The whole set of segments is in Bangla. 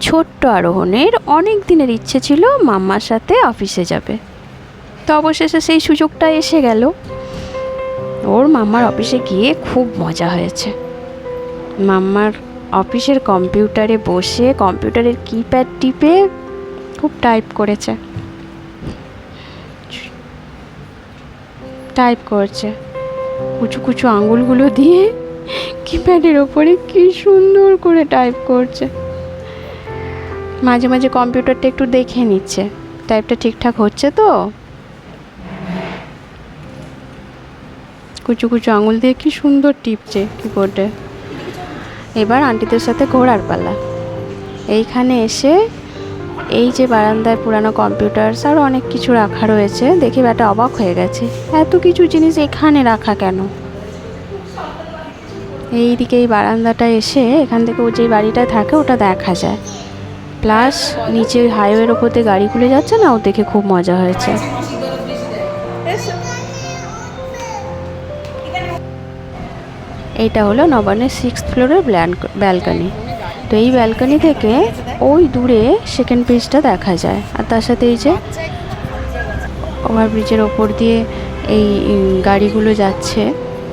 ছোট্ট আরোহণের অনেক দিনের ইচ্ছে ছিল মাম্মার সাথে অফিসে যাবে। তো অবশেষে সেই সুযোগটা এসে গেল। ওর মাম্মার অফিসে গিয়ে খুব মজা হয়েছে। মাম্মার অফিসের কম্পিউটারে বসে কম্পিউটারের কিপ্যাড টিপে খুব টাইপ করেছে। টাইপ করছে। কুচু কুচু আঙুলগুলো দিয়ে কিপ্যাডের ওপরে কি সুন্দর করে টাইপ করছে। মাঝে মাঝে কম্পিউটারটা একটু দেখে নিচ্ছে। টাইপটা ঠিকঠাক হচ্ছে তো? কুচু কুচু আঙুল দিয়ে কি সুন্দর টিপছে কিবোর্ডে এবার আন্টিদের সাথে ঘোরার পালা। এইখানে এসে এই যে বারান্দায় পুরানো কম্পিউটার আরও অনেক কিছু রাখা রয়েছে, দেখে ব্যাটা অবাক হয়ে গেছে। এত কিছু জিনিস এখানে রাখা কেন? এইদিকে এই বারান্দাটা এসে এখান থেকে ও যে বাড়িটা থাকে ওটা দেখা যায়। প্লাস নিচে হাইওয়ের ওপর দিয়ে গাড়িগুলো যাচ্ছে না? ও দেখে খুব মজা হয়েছে। এইটা হলো নবান্নের সিক্স ফ্লোরের ব্যালকনি তো এই ব্যালকনি থেকে ওই দূরে সেকেন্ড পেজটা দেখা যায়। আর তার সাথে এই যে ওভারব্রিজের ওপর দিয়ে এই গাড়িগুলো যাচ্ছে।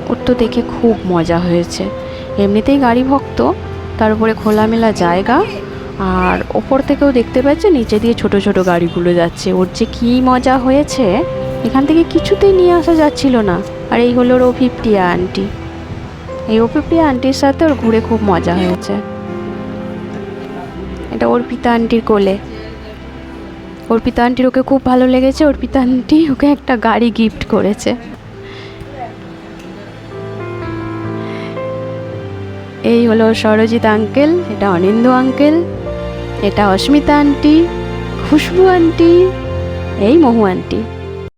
ওর তো দেখে খুব মজা হয়েছে। এমনিতেই গাড়ি ভক্ত, তার উপরে খোলামেলা জায়গা, আর ওপর থেকেও দেখতে পাচ্ছে নিচে দিয়ে ছোট ছোট গাড়িগুলো যাচ্ছে। ওর যে কী মজা হয়েছে, এখান থেকে কিছুতেই নিয়ে আসা যাচ্ছিল না। আর এই হলো ওর ও ফিফটিয়া আন্টি। এই ও ফিফটিয়া আন্টির সাথে ওর ঘুরে খুব মজা হয়েছে। এটা অর্পিতা আন্টির কোলে। অর্পিতা আন্টির ওকে খুব ভালো লেগেছে। অর্পিতা আন্টি ওকে একটা গাড়ি গিফট করেছে। এই হলো সরজিৎ আঙ্কেল এটা অনিন্দ আঙ্কেল এটা অস্মিতা আন্টি খুশবু আন্টি এই মহু আন্টি